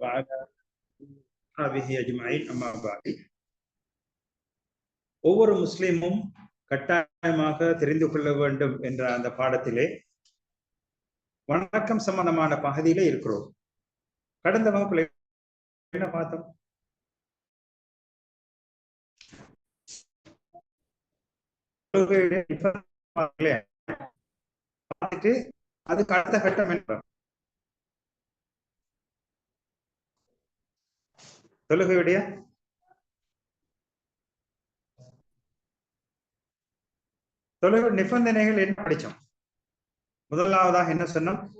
وعلى أصحابه أجمعين أما بعد ஒவ்வொரு முஸ்லிமும் கட்டாயமாக தெரிந்து கொள்ள வேண்டும் என்ற அந்த பாடத்திலே வணக்கம் சம்பந்தமான பகுதியிலே இருக்கிறோம் கடந்த வகுப்புல என்ன பார்த்தோம் பார்த்துட்டு அதுக்கு அடுத்த கட்டம் என்ன தொழுகையுடைய தொழுகை நிபந்தனைகள் என்ன படிச்சோம் முதலாவதாக என்ன சொன்னோம்?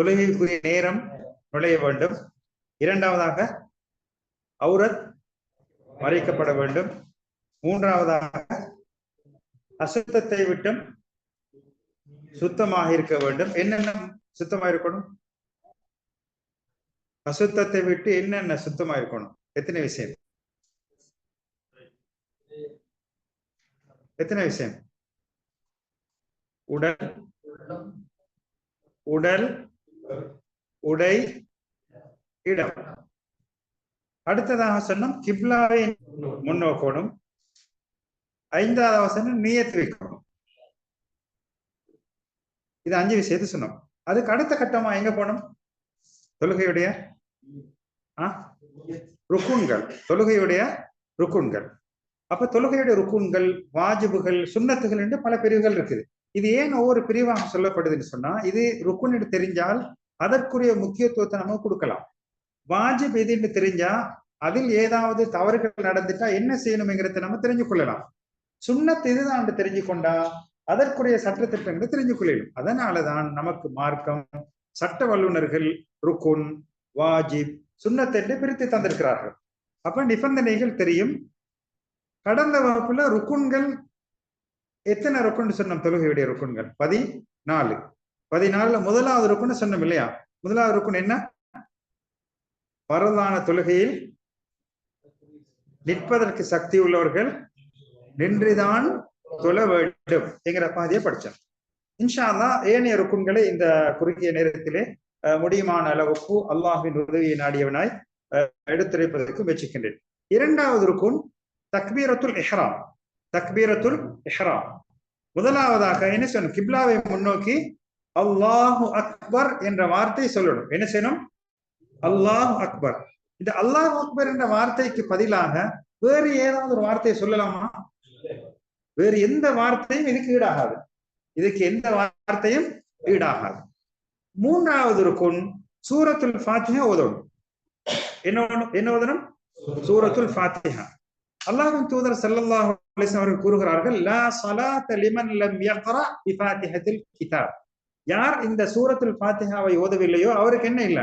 தொழுகைக்குரிய நேரம் நுழைய வேண்டும். இரண்டாவதாக அவுரத் மறைக்கப்பட வேண்டும். மூன்றாவதாக அசுத்தத்தை விட்டும் சுத்தமாக இருக்க வேண்டும். என்னென்ன சுத்தமாக இருக்கணும்? அசுத்தத்தை விட்டு என்னென்ன சுத்தமா இருக்கணும்? எத்தனை விஷயம்? எத்தனை விஷயம்? உடல். உடல். உடை. இடம். அடுத்ததாக சொன்னோம் கிப்லாவை முன்னோக்கணும். ஐந்தாவது சொன்னோம் நியத்து வைக்கணும். இது அஞ்சு விஷயத்தை சொன்னோம். அதுக்கு அடுத்த கட்டமா எங்க போனோம்? தொழுகையுடைய ருக்குன்கள். தொழுகையுடைய ருக்குன்கள். அப்ப தொழுகையுடைய ருக்குன்கள் வாஜிபுகள் சுண்ணத்துகள் என்று பல பிரிவுகள் இருக்குது. இது ஏன் ஒவ்வொரு பிரிவாக சொல்லப்படுதுன்னு சொன்னா இது ருக்குன் தெரிஞ்சால் அதற்குரிய முக்கியத்துவத்தை நம்ம கொடுக்கலாம். வாஜிப் எதுன்னு தெரிஞ்சா அதில் ஏதாவது தவறுகள் நடந்துட்டா என்ன செய்யணுங்கிறத நம்ம தெரிஞ்சு கொள்ளலாம். சுண்ணத் இதுதான் தெரிஞ்சு கொண்டா அதற்குரிய சட்டத்திட்டங்களை தெரிஞ்சு கொள்ளலாம். அதனாலதான் நமக்கு மார்க்கம் சட்ட வல்லுநர்கள் ருக்குன் வாஜிப் சுண்ணத் என்று பிரித்து தந்திருக்கிறார்கள். அப்ப நிபந்தனைகள் தெரியும். கடந்த வகுப்புல ருக்குன்கள் எத்தனை ருக்குன்னு சொன்னோம் தொழுகையுடைய ருக்குன்கள்? பதினாலு. பதினாலுல முதலாவது ருக்குன்னு சொன்னோம் இல்லையா? முதலாவது ருக்குன் என்ன? பரதான தொழுகையில் நிற்பதற்கு சக்தி உள்ளவர்கள் நின்றுதான் தொழ வேண்டும் என்கிற பாதியை படிச்சோம் இன்ஷால்லா ஏனைய ருக்குன்களை இந்த குறுகிய நேரத்திலே முடியுமான அளவுக்கு அல்லாஹின் உதவியை நாடியவனாய் எடுத்துரைப்பதற்கு முயற்சிக்கின்றேன். இரண்டாவது ருக்குன் தக்பீரத்துல் எஹ்ராம் தக்பீரத்துல் எஹ்ராம் முதலாவதாக என்ன செய்யணும்? கிப்லாவை முன்னோக்கி அல்லாஹு அக்பர் என்ற வார்த்தை சொல்லணும். என்ன செய்யணும்? அல்லாஹ் அக்பர். இந்த அல்லாஹ் அக்பர் என்ற வார்த்தைக்கு பதிலாக வேறு ஏதாவது ஒரு வார்த்தையை சொல்லலாமா? வேறு எந்த வார்த்தையும் இதுக்கு ஈடாகாது. இதுக்கு எந்த வார்த்தையும் ஈடாகாது. மூன்றாவது இருக்கும் சூரத்துல் ஃபாத்திஹா ஓதணும் என்ன என்ன ஓதணும்? சூரத்துல் ஃபாத்திஹா. அல்லாஹின் தூதர் ஸல்லல்லாஹு அலைஹி அவர்கள் கூறுகிறார்கள் லா ஸலாத லிமன் லம் யக்ரா பி ஃபாத்திஹத்தில் கிதாப். யார் இந்த சூரத்துல் ஃபாத்திஹாவை ஓதவில்லையோ அவருக்கு என்ன இல்ல?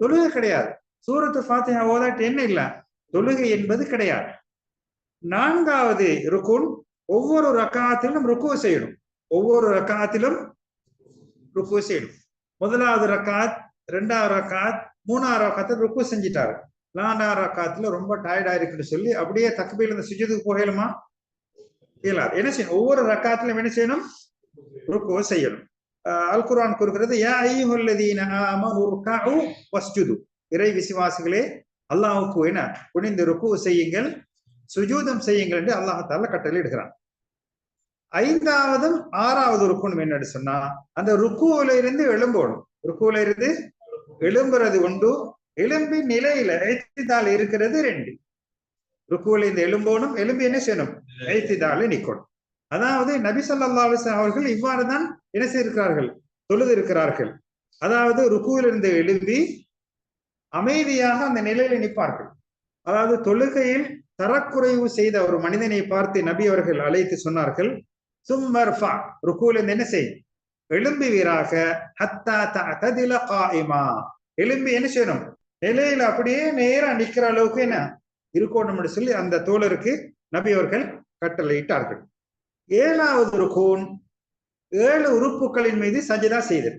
தொழுகை கிடையாது. சூரத்து ஃபாத்திஹா ஓதாட்டு என்ன இல்ல? தொழுகை என்பது கிடையாது. நான்காவது ருக்குன் ஒவ்வொரு ரக்காத்திலும் ருக்கு செய்யணும். ஒவ்வொரு ரக்காத்திலும் ருக்கு செய்யணும் முதலாவது ரக்காத் ரெண்டாவது ரக்காத் மூணாவது ரக்காத்துல ருக்கு செஞ்சிட்டாரு. நாலாவது ரக்காத்துல ரொம்ப டயர்டா இருக்குன்னு சொல்லி அப்படியே தக்கபையில் இந்த சுஜத்துக்கு போகலுமா? இயலாது. என்ன செய்யணும்? ஒவ்வொரு ரக்காத்திலும் என்ன செய்யணும்? ருக்கு செய்யணும். அல் குரான் கூறுகிறது யா ஐயுல்லதீன ஆமனு ருக்கஉ வஸ்ஜுது. இறை விசுவாசிகளே அல்லாஹ்வுக்கு என்ன? குனிந்து ருக்கு செய்யுங்கள் சுஜூதம் செய்யுங்கள் என்று அல்லாஹால கட்டளை இடுகிறான் ஐந்தாவதும் ஆறாவது ருக்குன்னு என்னன்னு சொன்னா அந்த ருக்குவில இருந்து எழும்போடும் ருக்குவில இருந்து எழும்புறது உண்டு. எலும்பி நிலையில எழுத்திதால் இருக்கிறது ரெண்டு. ருக்குவில இருந்து எலும்போனும் எலும்பி என்ன செய்யணும்? எழுத்திதால நிக்கணும். அதாவது நபி சொல்லா அவர்கள் இவ்வாறு தான் என்ன செய்திருக்கிறார்கள்? தொழுது இருக்கிறார்கள் அதாவது ருக்குவிலிருந்து எழும்பி அமைதியாக அந்த நிலையில நிற்பார்கள். அதாவது தொழுகையில் தரக்குறைவு செய்த ஒரு மனிதனை பார்த்து நபி அவர்கள் அழைத்து சொன்னார்கள். சும்மர்ஃபா ருக்கூல என்ன செய்? எழும்பி வீராக ஹத்தா ததில காயிமா. எழும்பி என்ன செய்யணும்? நிலையில அப்படியே நேரா நிக்கிற அளவுக்கு என்ன? இருக்கணும்னு சொல்லி அந்த தோழருக்கு நபி அவர்கள் கட்டளையிட்டார்கள். ஏழாவது ருகூன் ஏழு உறுப்புகளின் மீது சஜிதா செய்தல்.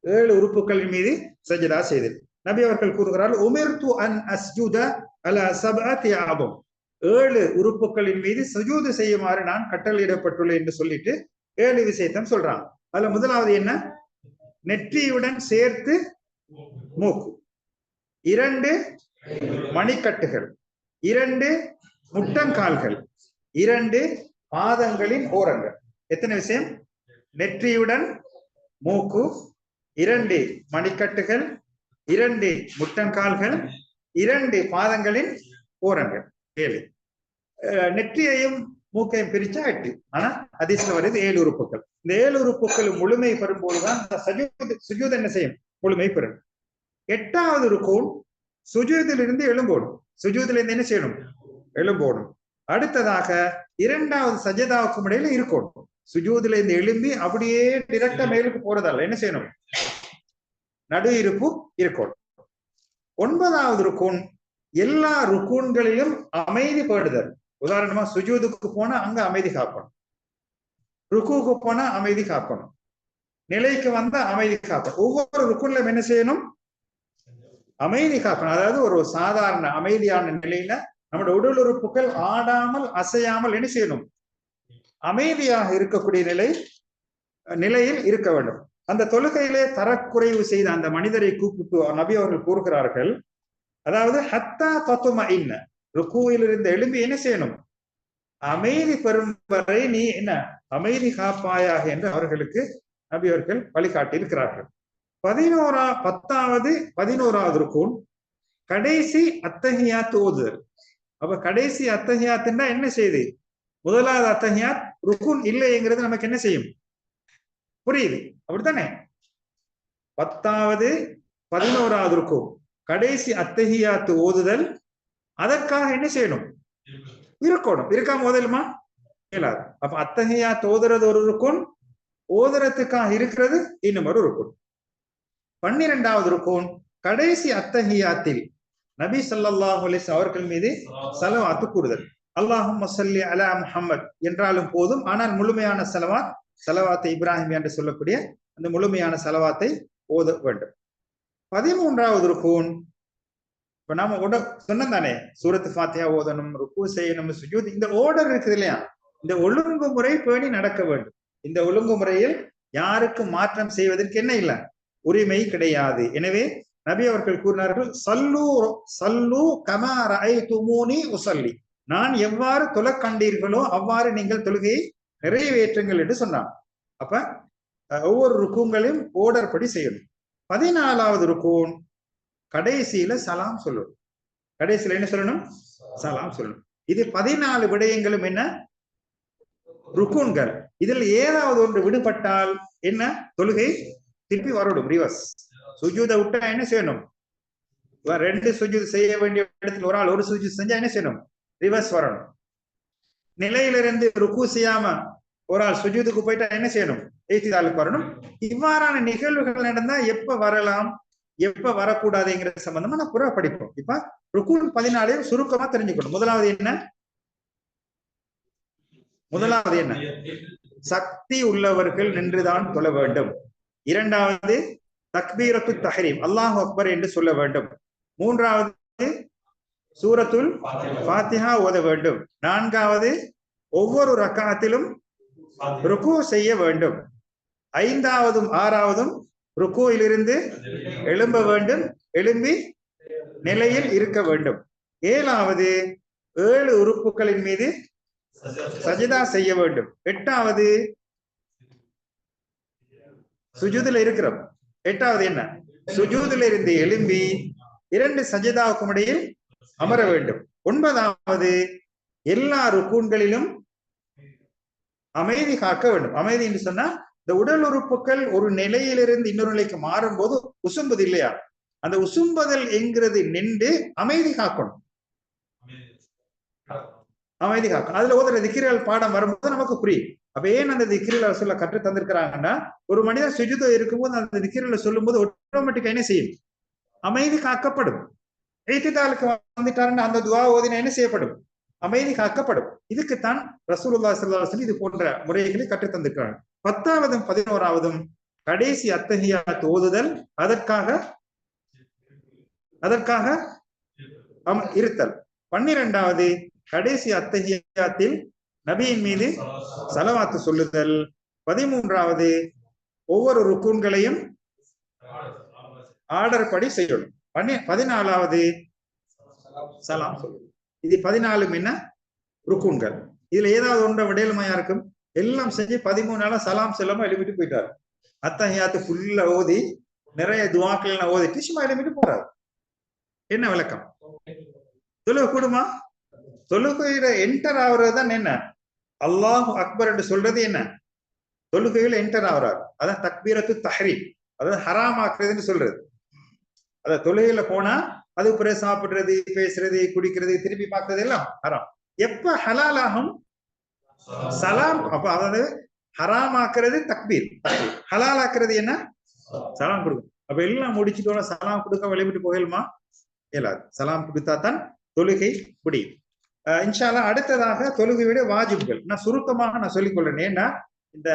ஏழு உறுப்புகளின் மீது சஜிதா செய்தல். நபி அவர்கள் கூறுகிறார் உமிர்து அன் அஸ்ஜுத அல சபா தியாபம். ஏழு உறுப்புகளின் மீது சுஜூது செய்யுமாறு நான் கட்டளையிடப்பட்டுள்ளேன் என்று சொல்லிட்டு ஏழு விஷயத்தம் சொல்றான் அதுல முதலாவது என்ன? நெற்றியுடன் சேர்த்து மூக்கு. இரண்டு மணிக்கட்டுகள். இரண்டு முட்டங்கால்கள். இரண்டு பாதங்களின் ஓரங்கள். எத்தனை விஷயம்? நெற்றியுடன் மூக்கு. இரண்டு மணிக்கட்டுகள். இரண்டு முட்டங்கால்கள். இரண்டு பாதங்களின் ஓரங்கள். ஏழு. நெற்றியையும் மூக்கையும் பிரிச்சா எட்டு. ஆனா அதிசல வருது ஏழு உறுப்புகள். இந்த ஏழு உறுப்புகள் முழுமை பெறும்போதுதான் சஜூத் சுஜூத் என்ன செய்யும்? முழுமை பெறும். எட்டாவது ருக்கூன் சுஜூதிலிருந்து எழும்போடும். சுஜூதிலிருந்து என்ன செய்யணும்? எழும்போடும். அடுத்ததாக இரண்டாவது சஜதாவுக்கும் இடையில இருக்கணும். சுஜூதுல இருந்து எழும்பி அப்படியே டிரெக்டா மேலுக்கு போறதல்ல என்ன செய்யணும்? நடு இருப்பு இருக்கணும். ஒன்பதாவது ருக்கூன் எல்லா ருக்கூன்களிலும் அமைதி பேடுதல். உதாரணமா சுஜூதுக்கு போனா அங்க அமைதி காக்கணும் ருக்குக்கு போனா அமைதி காக்கணும் நிலைக்கு வந்தா அமைதி காக்கணும் ஒவ்வொரு ருக்குன்ல என்ன செய்யணும்? அமைதி காக்கணும் அதாவது ஒரு சாதாரண அமைதியான நிலையில நம்முடைய உடல் உறுப்புகள் ஆடாமல் அசையாமல் என்ன செய்யணும்? அமைதியாக இருக்கக்கூடிய நிலை நிலையில் இருக்க வேண்டும். அந்த தொழுகையிலே தரக்குறைவு செய்த அந்த மனிதரை கூப்பிட்டு நபி அவர்கள் கூறுகிறார்கள். அதாவது ஹத்தா தத்துவ இன்ன. ருக்குவிலிருந்து எழும்பி என்ன செய்யணும்? அமைதி பெறும் வரை நீ என்ன? அமைதி காப்பாயாக என்று அவர்களுக்கு நபி அவர்கள் வழிகாட்டி இருக்கிறார்கள் பதினோரா பத்தாவது பதினோராவது ருக்கூன் கடைசி அத்தகையாத் ஓதுதல் அப்ப கடைசி அத்தகையாத்துன்னா என்ன செய்யுது முதலாவது அத்தகையாத் ருக்குன் இல்லைங்கிறது நமக்கு என்ன செய்யும்? புரியுது. அப்படித்தானே? பத்தாவது பதினோராவது ருக்கும் கடைசி அத்தகையாத்து ஓதுதல் அதற்காக என்ன செய்யணும்? இருக்கணும். இருக்காம ஓதலுமா? இயலாது. அப்ப அத்தகையாத்து ஓதுறது ஒரு ருக்குன் ஓதுறதுக்காக இருக்கிறது இன்னும் ஒரு ருக்குன். பன்னிரெண்டாவது ருக்குன் கடைசி அத்தகையாத்தில் நபி அலைஹி வஸல்லம் அவர்கள் மீது சலவாத்து கூறுதல். அல்லாஹும் சல்லி அலா முஹம்மத் என்றாலும் போதும். ஆனால் முழுமையான செலவாத் செலவாத்தை இப்ராஹிம் என்று சொல்லக்கூடிய அந்த முழுமையான செலவாத்தை ஓத வேண்டும். பதிமூன்றாவது ருக்கூன் இப்ப நாம உட சொன்னோம் தானே சூரத்து ஃபாத்தியா ஓதணும் ருக்கு செய்யணும் சுஜூத் இந்த ஓர்டர் இருக்குது இல்லையா? இந்த ஒழுங்குமுறை பேணி நடக்க வேண்டும். இந்த ஒழுங்குமுறையில் யாருக்கும் மாற்றம் செய்வதற்கு என்ன இல்லை? உரிமை கிடையாது. எனவே நபி அவர்கள் கூறினார்கள் சல்லு சல்லு கமார ஐ துமூனி உசல்லி. நான் எவ்வாறு தொலை கண்டீர்களோ அவ்வாறு நீங்கள் தொழுகையை நிறைவேற்றுங்கள் என்று சொன்னான். அப்ப ஒவ்வொரு ருக்குங்களையும் ஓர்டர் படி செய்யணும். பதினாலாவது ருக்கூன் கடைசியில சலாம் சொல்லணும். கடைசியில என்ன சொல்லணும்? சலாம் சொல்லணும். இது பதினாலு விடயங்களும் என்ன? ருக்குன்கள். இதில் ஏதாவது ஒன்று விடுபட்டால் என்ன? தொழுகை திருப்பி வரணும் ரிவர்ஸ் சுஜூத விட்டா என்ன செய்யணும்? ரெண்டு சுஜூத் செய்ய வேண்டிய இடத்துல ஒரு ஆள் ஒரு சுஜூத் செஞ்சா என்ன செய்யணும்? ரிவர்ஸ் வரணும். நிலையிலிருந்து ருக்கு செய்யாம ஒரு ஆள் சுஜூதுக்கு போயிட்டா என்ன செய்யணும்? ஏத்திதாளுக்கு வரணும். இவ்வாறான நிகழ்வுகள் நடந்தா எப்ப வரலாம்? எப்ப வரக்கூடாதுங்கிற சம்பந்தமா நான் புற படிப்போம். இப்ப ருக்குன் பதினாலையும் சுருக்கமா தெரிஞ்சுக்கணும். முதலாவது என்ன? முதலாவது என்ன? சக்தி உள்ளவர்கள் நின்றுதான் தொழ வேண்டும். இரண்டாவது தக்பீரத்து தஹரீம் அல்லாஹ் அக்பர் என்று சொல்ல வேண்டும். மூன்றாவது சூரத்துல் பாத்திஹா ஓத வேண்டும். நான்காவது ஒவ்வொரு ரக்காத்திலும் ருக்கு செய்ய வேண்டும். ஐந்தாவதும் ஆறாவதும் ருக்குவிலிருந்து எழும்ப வேண்டும். எழும்பி நிலையில் இருக்க வேண்டும். ஏழாவது ஏழு உறுப்புகளின் மீது சஜிதா செய்ய வேண்டும். எட்டாவது சுஜூதுல இருக்கிறோம். எட்டாவது என்ன? சுஜூதுல இருந்து எழும்பி இரண்டு சஜிதாவுக்கும் இடையில் அமர வேண்டும். ஒன்பதாவது எல்லா ருக்கூன்களிலும் அமைதி காக்க வேண்டும். அமைதி என்று சொன்னா இந்த உடல் உறுப்புகள் ஒரு நிலையிலிருந்து இன்னொரு நிலைக்கு மாறும்போது உசும்புது இல்லையா? அந்த உசும்புதல் என்கிறது நின்று அமைதி காக்கணும். அமைதி காக்கணும். அதுல ஓதுற திக்கிரிகள் பாடம் வரும்போது நமக்கு புரியும். அப்ப ஏன் அந்த திக்கிரல சொல்ல கற்று தந்திருக்கிறாங்கன்னா ஒரு மனிதன் சுஜிதம் இருக்கும்போது அந்த திக்கிரில சொல்லும் போது ஆட்டோமேட்டிக்கா என்ன செய்யும்? அமைதி காக்கப்படும். எய்திதாலுக்கு வந்துட்டாருன்னா அந்த துவா ஓதினா என்ன செய்யப்படும்? அமைதி காக்கப்படும் இதுக்குத்தான் ரசூலுல்லா ஸல்லல்லாஹு இது போன்ற முறைகளை கற்றுத்தந்திருக்கிறாங்க பத்தாவதும் பதினோராவதும் கடைசி அத்தகையா ஓதுதல் அதற்காக அதற்காக இருத்தல். பன்னிரெண்டாவது கடைசி அத்தகையாத்தில் நபியின் மீது சலவாத்து சொல்லுதல். பதிமூன்றாவது ஒவ்வொரு ருக்கூன்களையும் ஆர்டர் படி செய்யணும் பதினாலாவது சலாம் சொல்லுதல். இது பதினாலு என்ன? ருக்குன்கள். இதுல ஏதாவது ஒன்றை விடையலுமையா இருக்கும்? எல்லாம் செஞ்சு பதிமூணு நாளா சலாம் செல்லாம எழுப்பிட்டு போயிட்டாரு. அத்தகையாத்து ஃபுல்லா ஓதி நிறைய துவாக்கள் எல்லாம் ஓதிட்டு சும்மா எழுப்பிட்டு போறாரு. என்ன விளக்கம்? தொழுக கூடுமா? தொழுகையில என்டர் ஆகுறது தான் என்ன? அல்லாஹ் அக்பர் என்று சொல்றது என்ன? தொழுகையில என்டர் ஆகுறாரு. அதான் தக்பீரத்து தஹரி அதாவது ஹராம் ஆக்குறதுன்னு சொல்றது. அத தொழுகையில போனா அது பிறகு சாப்பிடுறது பேசுறது குடிக்கிறது திருப்பி பார்த்தது எல்லாம் ஹராம். எப்ப ஹலால் ஆகும் சலாம். அப்ப அதாவது ஹராம் ஆக்குறது தக்பீர். ஹலால் ஆக்குறது என்ன? சலாம் கொடுக்கும். அப்ப எல்லாம் முடிச்சுட்டு சலாம் கொடுக்க வெளிவிட்டு போகலுமா? இயலாது. சலாம் கொடுத்தா தான் தொழுகை முடியும். இன்ஷால்லா அடுத்ததாக தொழுகையுடைய விட வாஜிப்கள். நான் சுருக்கமாக நான் சொல்லிக் கொள்றேன். ஏன்னா இந்த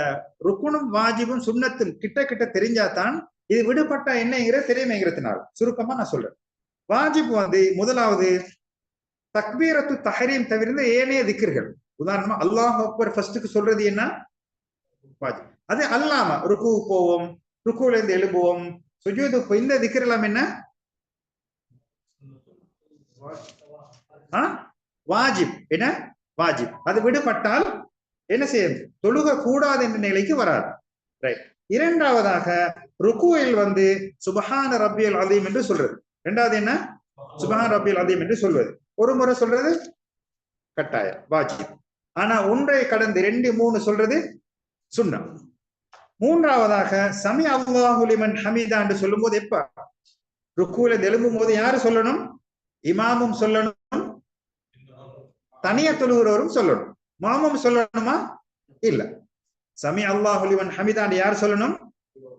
ருக்குனும் வாஜிபும் சுண்ணத்தும் கிட்ட கிட்ட தெரிஞ்சாதான் இது விடுபட்டா என்னங்கிற தெரியுமேங்கிறதுனால. சுருக்கமா நான் சொல்றேன். வாஜிப் வந்து முதலாவது தக்பீரத்து தஹரீம் தவிர்த்து ஏனைய திக்கர்கள் உதாரணமா அல்லாஹ் அக்பர் ஃபர்ஸ்டுக்கு சொல்றது என்ன? வாஜிப். அது அல்லாம ருக்கு போவோம் ருக்குல இருந்து எழுப்புவோம் சுஜூது இந்த திக்கர் எல்லாம் என்ன வாஜிப். என்ன? வாஜிப். அது விடுபட்டால் என்ன செய்யும்? தொழுக கூடாது என்ற நிலைக்கு வராது. ரைட் இரண்டாவதாக ருக்குவில் வந்து சுபஹான ரபியல் அலீம் என்று சொல்றது. ரெண்டாவது என்ன? சுபஹான் ரபியல் அதீம் என்று சொல்வது. ஒரு முறை சொல்றது கட்டாயம் வாஜிப். ஆனா ஒன்றை கடந்து ரெண்டு மூணு சொல்றது சுண்ணம் மூன்றாவதாக சமி அல்லாஹுலிமன் ஹமீதா என்று சொல்லும் போது எப்ப? ருக்குல எழும்பும் போது யாரு சொல்லணும்? இமாமும் சொல்லணும். தனிய தொழுகிறவரும் சொல்லணும். மாமும் சொல்லணுமா? இல்ல. சமி அல்லாஹுலிமன் ஹமிதான் யார் சொல்லணும்?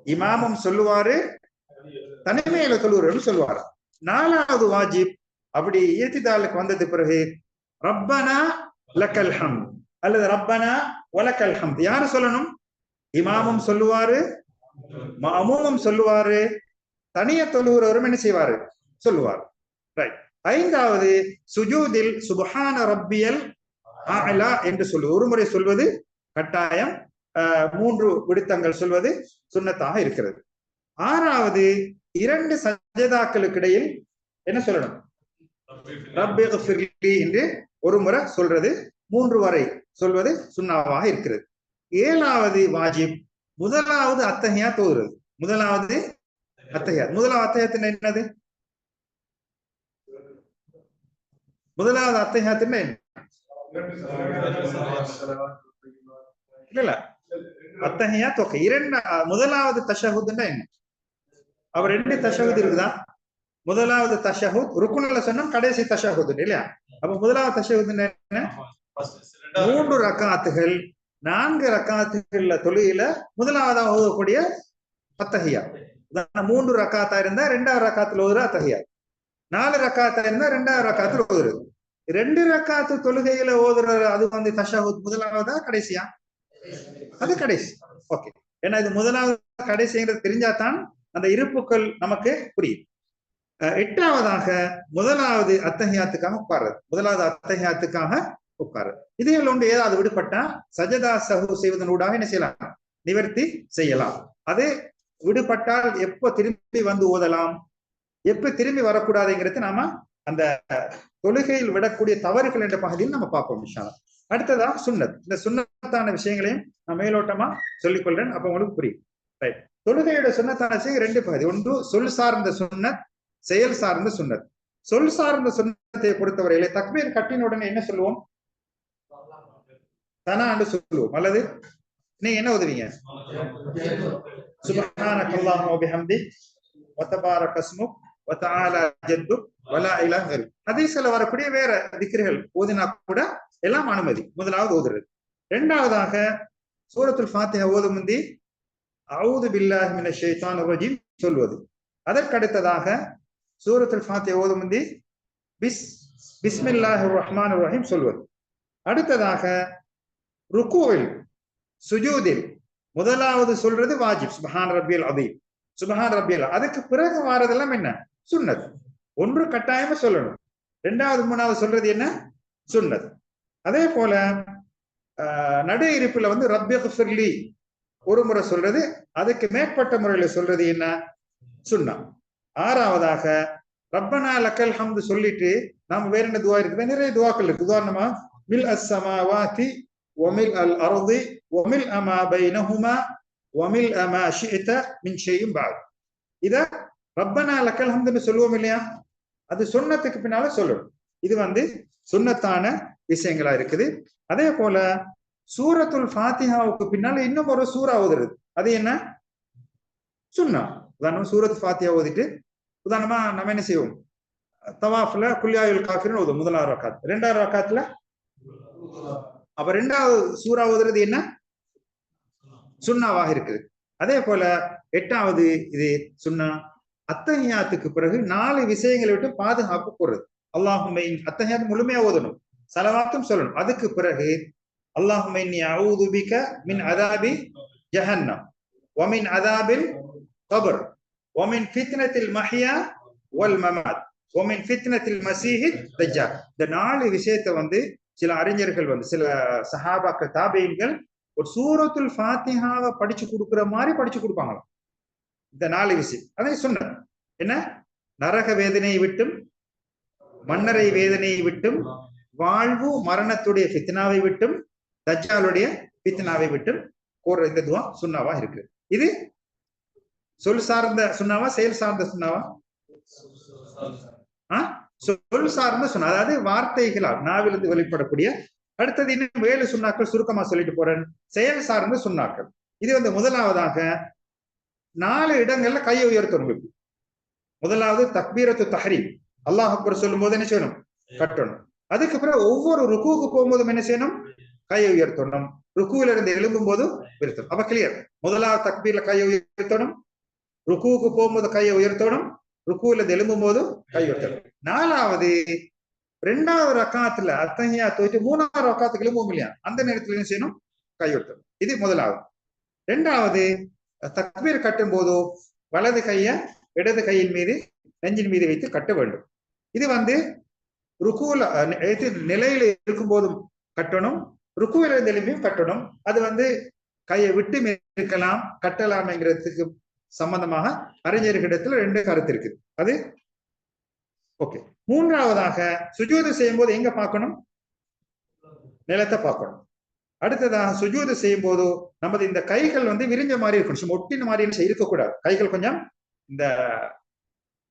இமாமும் சொல்லுவாரு. தனிமையில தொழுகிறவரும் சொல்லுவாரு? நாலாவது வாஜிப் அப்படி இயத்திதாளுக்கு வந்தது பிறகு ரப்பனா லக்கல் ஹம் அல்லது ரப்பனா ஒலக்கல் ஹம் யாரு சொல்லணும்? இமாமும் சொல்லுவாரு அமூமும் சொல்லுவாரு தனிய தொழுகிறவரும் என்ன செய்வாரு? சொல்லுவார். ரைட் ஐந்தாவது சுஜூதில் சுபஹான ரப்பியல் ஆலா என்று சொல்லு. ஒரு முறை சொல்வது கட்டாயம். மூன்று விடுத்தங்கள் சொல்வது சுண்ணத்தாக இருக்கிறது. ஆறாவது இரண்டு சஜதாக்களுக்கு இடையில் என்ன சொல்லணும்? என்று ஒரு முறை சொல்றது மூன்று வரை சொல்வது சுண்ணாவாக இருக்கிறது. ஏழாவது வாஜிப் முதலாவது அத்தகையா தோதுறது முதலாவது அத்தகையா. முதலாவது அத்தகையத்தின் என்னது? முதலாவது அத்தகையத்தின் என்ன? இல்ல இல்ல. அத்தகையா தொகை இரண்டு முதலாவது தஷகுதுன்னா என்ன? அவர் ரெண்டு தஷஹுத் இருக்குதா? முதலாவது தஷஹுத் ருக்குனில் சொன்னா கடைசி தஷஹுத் இல்லையா? அப்ப முதலாவது தஷஹுத் என்ன? மூன்று ரக்காத்துகள் நான்கு ரக்காத்துகள்ல தொழுகையில முதலாவதாக ஓதக்கூடிய அத்தகையா மூன்று ரக்காத்தா இருந்தா ரெண்டாவது ரக்காத்துல ஓதுற அத்தகையா நாலு ரக்காத்தா இருந்தா ரெண்டாவது ரக்காத்துல ஓதுறது. ரெண்டு ரக்காத்து தொழுகையில ஓதுற அது வந்து தஷாவுத் முதலாவதா கடைசியா? அது கடைசி. ஓகே. ஏன்னா இது முதலாவது கடைசிங்கிறது தெரிஞ்சாதான் அந்த இருப்புக்கள் நமக்கு புரியும். எட்டாவதாக முதலாவது அத்தகையாத்துக்காக உட்கார்றது. முதலாவது அத்தகையாத்துக்காக உட்கார்றது. இதில் ஒன்று ஏதாவது விடுபட்டா சஜதா சகு செய்வதன் ஊடாக என்ன செய்யலாம்? நிவர்த்தி செய்யலாம். அது விடுபட்டால் எப்போ திரும்பி வந்து ஓதலாம்? எப்ப திரும்பி வரக்கூடாதுங்கிறது நாம அந்த தொழுகையில் விடக்கூடிய தவறுகள் என்ற பகுதியில் நம்ம பார்ப்போம் விஷயம் அடுத்ததா சுண்ணத். இந்த சுண்ணத்தான விஷயங்களையும் நான் மேலோட்டமா சொல்லிக்கொள்றேன். அப்ப உங்களுக்கு புரியும். ரைட். தொழுகையோட சுண்ணத்தான விஷயம் ரெண்டு பகுதி. ஒன்று சொல் சார்ந்த சுண்ணத் செயல் சார்ந்த சுண்ணத். சொல் சார்ந்த சுண்ணத்தை பொறுத்தவரையிலே தக்பீர் கட்டின உடனே என்ன சொல்லுவோம்? தனான்னு சொல்லுவோம். அல்லது நீங்க என்ன உதவிங்க? சுபஹான கல்லாஹு வபிஹம்தி வத்தபாரக ஸ்முக் வத்தஆலா ஜத்துக் வலா இலாஹ கரி ஹதீஸ்ல வரக்கூடிய வேற திக்ருகள் ஓதினா கூட எல்லாம் அனுமதி. முதலாவது ஓதுறது. இரண்டாவதாக சூரத்துல் ஃபாத்திஹா ஓதும் முந்தி அவுது பில்லாஹ் மினஷ் ஷைத்தானிர் ரஜீம் சொல்வது. அதற்கடுத்ததாக சூரத்துல் ஃபாத்தி ஓதும் முந்தி பிஸ் பிஸ்மில்லாஹ் ரஹ்மான் ரஹீம் சொல்வது. அடுத்ததாக ருக்குவில் சுஜூதில் முதலாவது சொல்றது வாஜிப் சுபஹான் ரபியல் அதீப் சுபஹான் ரபியல் அதுக்கு பிறகு வாரதெல்லாம் என்ன? சுன்னத். ஒன்று கட்டாயமா சொல்லணும். ரெண்டாவது மூணாவது சொல்றது என்ன? சுன்னத். அதே போல நடு இருப்பில் வந்து ரப்பியலி ஒரு முறை சொல்றது அதுக்கு மேற்பட்ட முறையில சொல்றது என்ன? சுண்ணம் ஆறாவதாக ரப்பனா லக்கல் ஹம்து சொல்லிட்டு நாம வேற என்ன துவா இருக்குது? நிறைய துவாக்கள் இருக்கு. உதாரணமா மில் அஸ் சமாவாதி ஒமில் அல் அருதி ஒமில் அமா பைனஹுமா ஒமில் அமா ஷிஇத மின் ஷையும் பாத். இத ரப்பனா லக்கல் ஹம்துன்னு சொல்லுவோம் இல்லையா? அது சுன்னத்துக்கு பின்னால சொல்லணும். இது வந்து சுண்ணத்தான விஷயங்களா இருக்குது. அதே போல சூரத்துல் ஃபாத்திஹாவுக்கு பின்னால இன்னும் ஒரு சூறா ஓதுறது. அது என்ன? சுண்ணா உதாரணமா சூரத் ஃபாத்தியா ஓதிட்டு உதாரணமா நம்ம என்ன செய்வோம்? தவாஃப்ல குல்யாயுல் காஃபிர்னு ஓதும் முதலாவது ரக்காத். ரெண்டாவது ரக்காத்துல? அப்ப ரெண்டாவது சூறா ஓதுறது என்ன? சுண்ணாவாக இருக்குது. அதே போல எட்டாவது இது சுன்னா. அத்தகையாத்துக்கு பிறகு நாலு விஷயங்களை விட்டு பாதுகாப்பு போடுறது அல்லாஹுமை அத்தகையாத்து முழுமையா ஓதணும். சலவாத்தும் சொல்லணும். அதுக்கு பிறகு அல்லாஹும் நீ மின் அதாபி ஜஹன்னம் ஒமின் அதாபில் கபர் ஒமின் ஃபித்னத்தில் மஹியா ஒல் மமாத் ஒமின் ஃபித்னத்தில் மசீஹி தஜ்ஜா இந்த நாலு விஷயத்தை வந்து சில அறிஞர்கள் வந்து சில சஹாபாக்கள் தாபீன்கள் ஒரு சூரத்துல் ஃபாத்திஹாவை படிச்சு கொடுக்குற மாதிரி படிச்சு கொடுப்பாங்களாம். இந்த நாலு விஷயம். அதை சொன்ன என்ன? நரக வேதனையை விட்டும் மன்னரை வேதனையை விட்டும் வாழ்வு மரணத்துடைய ஃபித்னாவை விட்டும் தஜ்ஜாலுடைய பித்தனாவை விட்டு கூற இந்த துவா சுண்ணாவா இருக்கு. இது சொல் சார்ந்த சுண்ணாவா செயல் சார்ந்த சுண்ணாவா சொல் சார்ந்த சுண்ணா அதாவது வார்த்தைகளால் நாவிலிருந்து வெளிப்படக்கூடிய. அடுத்தது இன்னும் ஏழு சுண்ணாக்கள் சுருக்கமா சொல்லிட்டு போறேன். செயல் சார்ந்த சுண்ணாக்கள் இது வந்து முதலாவதாக நாலு இடங்கள்ல கையை உயர்த்தணும் முதலாவது தக்பீரத்து தஹரி அல்லாஹ் அக்பர் சொல்லும் போது என்ன செய்யணும்? கட்டணும். அதுக்கு ஒவ்வொரு ருக்குவுக்கு போகும்போதும் என்ன செய்யணும்? கையை உயர்த்தணும். ருக்குவில இருந்து எழும்பும் போதும் உயர்த்தணும். அப்ப கிளியர் முதலாவது தக்பீர்ல கையை உயர்த்தணும். ருக்குவுக்கு போகும்போது கையை உயர்த்தணும். ருக்குவில இருந்து எழும்பும் போதும் கை உயர்த்தணும். நாலாவது ரெண்டாவது ரக்காத்துல அத்தகையா தோய்த்து மூணாவது ரக்காத்துக்கு எழும்பும் இல்லையா? அந்த நேரத்துல என்ன செய்யணும்? கை உயர்த்தணும். இது முதலாவது. ரெண்டாவது தக்பீர் கட்டும் போதோ வலது கைய இடது கையின் மீது நெஞ்சின் மீது வைத்து கட்ட வேண்டும். இது வந்து ருக்குல நிலையில இருக்கும் போதும் கட்டணும். ருக்குவில எழுப்பியும் கட்டணும். அது வந்து கையை விட்டு இருக்கலாம் கட்டலாம்ங்கிறதுக்கு சம்பந்தமாக அறிஞர்களிடத்துல ரெண்டு கருத்து இருக்குது. அது ஓகே. மூன்றாவதாக சுஜூது செய்யும் போது எங்க பார்க்கணும்? நிலத்தை பார்க்கணும். அடுத்ததாக சுஜூது செய்யும் போது நமது இந்த கைகள் வந்து விரிஞ்ச மாதிரி இருக்கணும். சும்மா ஒட்டின மாதிரி இருக்கக்கூடாது. கைகள் கொஞ்சம் இந்த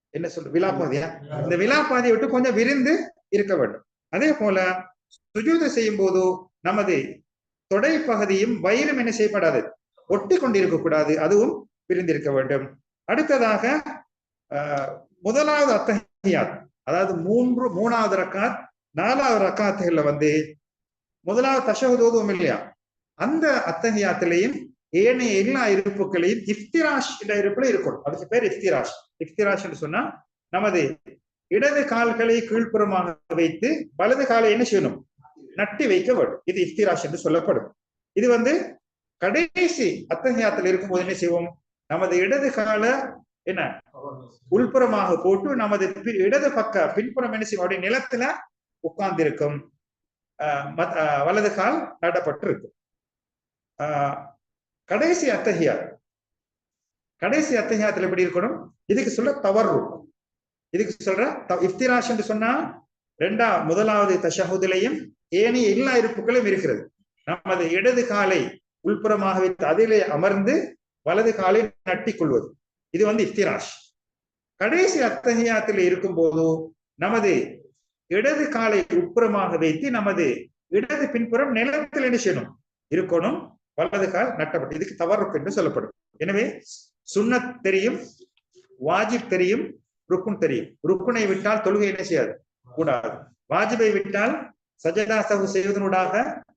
என்ன சொல்ற விழாப்பாதியா இந்த விழாப்பாதியை விட்டு கொஞ்சம் விரிந்து இருக்க வேண்டும். அதே போல சுஜூது செய்யும் போது நமது தொடை பகுதியும் வயிறும் என்ன செய்யப்படாது? ஒட்டி கொண்டிருக்க கூடாது அதுவும் பிரிந்திருக்க வேண்டும். அடுத்ததாக முதலாவது அத்தகையாத் அதாவது மூன்று மூணாவது ரக்காத் நாலாவது ரக்காத்துகள்ல வந்து முதலாவது தஷகுதோதும் இல்லையா? அந்த அத்தகையாத்திலையும் ஏனைய எல்லா இருப்புகளையும் இஃப்திராஷ் என்ற இருப்புல இருக்கணும் அதுக்கு பேர் இஃப்திராஷ். இஃப்திராஷ் சொன்னா நமது இடது கால்களை கீழ்ப்புறமாக வைத்து வலது காலை என்ன செய்யணும்? நட்டி வைக்க வேண்டும் இது இஃப்திராஷ் என்று சொல்லப்படும். இது வந்து கடைசி அத்தகையாத்தில் இருக்கும்போது என்ன செய்வோம்? நமது இடது கால என்ன? உள்புறமாக போட்டு நமது இடது பக்க பின்புறம் என்ன செய்வோம்? நிலத்துல உட்கார்ந்திருக்கும். வலது கால் நடப்பட்டு இருக்கும் கடைசி அத்தகையா கடைசி அத்தகையாத்துல எப்படி இருக்கணும்? இதுக்கு சொல்ல தவறு. இதுக்கு சொல்ற இஃப்திராஷ் என்று சொன்னா ரெண்டா முதலாவது தஷஹுதிலையும் ஏனைய எல்லா இருப்புகளும் இருக்கிறது. நமது இடது காலை உள்புறமாக வைத்து அதிலே அமர்ந்து வலது காலை நட்டி கொள்வது. இது வந்து இஃப்திராஷ் கடைசி அத்தகையாத்தில் இருக்கும் போதோ நமது இடது காலை உட்புறமாக வைத்து நமது இடது பின்புறம் நிலத்தில் என்ன செய்யணும்? இருக்கணும். வலது கால் நட்டப்பட்டு. இதுக்கு தவறு என்று சொல்லப்படும். எனவே சுண்ணத் தெரியும் வாஜிப் தெரியும் ருக்குன் தெரியும். ருக்குனை விட்டால் தொழுகை என்ன செய்யாது? கூடாது. வாஜிபை விட்டால் சஜதா சகு செய்வதனூடாக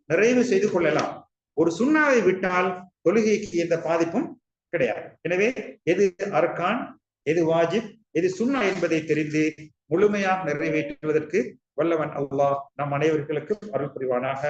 நிறைவு செய்து கொள்ளலாம். ஒரு சுண்ணாவை விட்டால் தொழுகைக்கு எந்த பாதிப்பும் கிடையாது. எனவே எது அர்கான் எது வாஜிப் எது சுண்ணா என்பதை தெரிந்து முழுமையாக நிறைவேற்றுவதற்கு வல்லவன் அல்லாஹ் நம் அனைவர்களுக்கும் அருள் புரிவானாக.